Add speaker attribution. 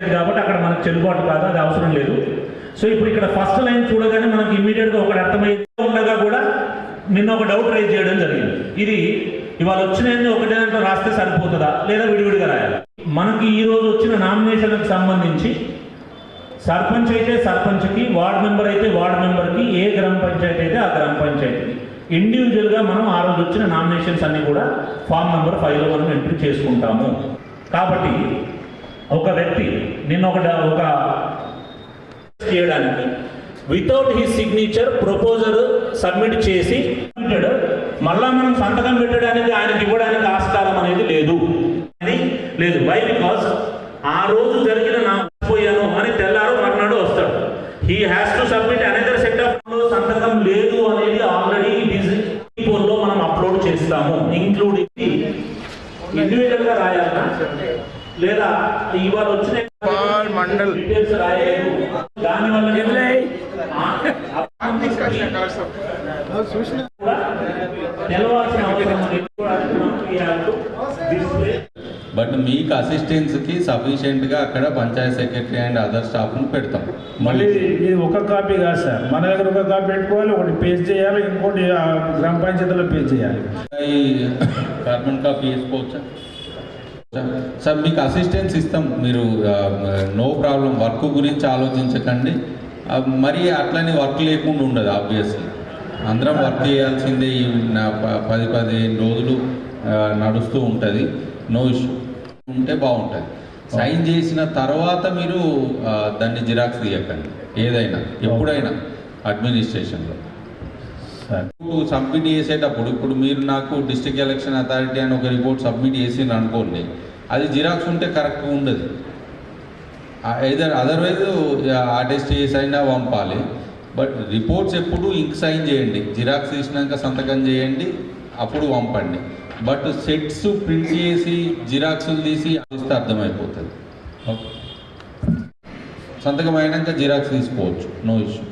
Speaker 1: కాబట్టి అక్కడ మనకు చెల్లుబాటు కాదు అది అవసరం లేదు. సో ఇప్పుడు ఇక్కడ ఫస్ట్ లైన్ చూడగానే మనకి ఇమీడియట్గా ఒకటి అర్థమైతే ఉండగా కూడా నిన్న ఒక డౌట్ రైజ్ చేయడం జరిగింది. ఇది ఇవాళ వచ్చిన ఒకటే దాంట్లో రాస్తే సరిపోతుందా లేదా విడివిడిగా రాయాలి? మనకి ఈ రోజు వచ్చిన నామినేషన్లకు సంబంధించి సర్పంచ్ అయితే సర్పంచ్కి వార్డ్ మెంబర్ అయితే వార్డ్ మెంబర్కి ఏ గ్రామ పంచాయతీ అయితే ఆ గ్రామ పంచాయతీకి. ఇండివిజువల్గా మనం ఆ రోజు వచ్చిన నామినేషన్స్ అన్ని కూడా ఫామ్ నెంబర్ ఫైవ్లో మనం ఎంట్రీ చేసుకుంటాము. కాబట్టి ఒక వ్యక్తి నిన్న ఒక ఒక చేయడానికి without he signature proposer submit చేసి మళ్ళా మనం సంతకం పెట్టడానికి ఆయనకి ఇవ్వడానికి ఆస్కారం అనేది లేదు. అని లేదు. వై బికాస్ ఆ రోజు జరిగిన నా పోయాను అని తెల్లారు మర్నాడు వస్తాడు. He has to submit another set of సంతకం లేదు అనేది ఆల్రెడీ ఇట్లో మనం అప్లోడ్ చేస్తాము. ఇంక్లూడింగ్ ఇండివిజువల్గా రాయాలన్నా లేదా ఇవాళ వచ్చిన
Speaker 2: పాల్ మండల్.
Speaker 1: డీటెయిల్స్ రాయలేదు. దాని వల్ల తెలవాల్సిన అవసరం
Speaker 3: బట్ మీకు అసిస్టెన్స్కి సఫిషియెంట్గా అక్కడ పంచాయత్ సెక్రటరీ అండ్ అదర్ స్టాఫ్ను పెడతాం.
Speaker 4: మళ్ళీ ఇది ఒక కాపీ కాదు సార్. మన దగ్గర ఒక కాపీ పెట్టుకోవాలి ఒకటి పేస్ట్ చేయాలి ఇంకోటి గ్రామ పంచాయతీలో పేస్ట్ చేయాలి.
Speaker 3: కార్బన్ కాపీ వేసుకోవచ్చా? సార్ మీకు అసిస్టెన్స్ ఇస్తాం. మీరు నో ప్రాబ్లం వర్క్ గురించి ఆలోచించకండి. మరి అట్లనే వర్క్ లేకుండా ఉండదు ఆబ్వియస్లీ అందరం వర్క్ చేయాల్సిందే ఈ పది పదిహేను రోజులు నడుస్తూ ఉంటుంది. నో ఇష్యూ ఉంటే బాగుంటుంది. సైన్ చేసిన తర్వాత మీరు దాన్ని జిరాక్స్ తీయకండి. ఏదైనా ఎప్పుడైనా అడ్మినిస్ట్రేషన్లో సబ్మిట్ చేసేటప్పుడు ఇప్పుడు మీరు నాకు డిస్ట్రిక్ట్ ఎలక్షన్ అథారిటీ అని ఒక రిపోర్ట్ సబ్మిట్ చేసిండ్రు అనుకోండి అది జిరాక్స్ ఉంటే కరెక్ట్గా ఉండదు. ఐదర్ అదర్వైజ్ అటెస్ట్ చేసి అయినా పంపాలి. బట్ రిపోర్ట్స్ ఎప్పుడు ఇంక్ సైన్ చేయండి. జిరాక్స్ తీసినాక సంతకం చేయండి అప్పుడు పంపండి. బట్ సెట్స్ ప్రింట్ చేసి జిరాక్స్లు తీసి ఇస్తే అర్థమైపోతుంది. సంతకం అయినాక జిరాక్స్ తీసుకోవచ్చు. No issue.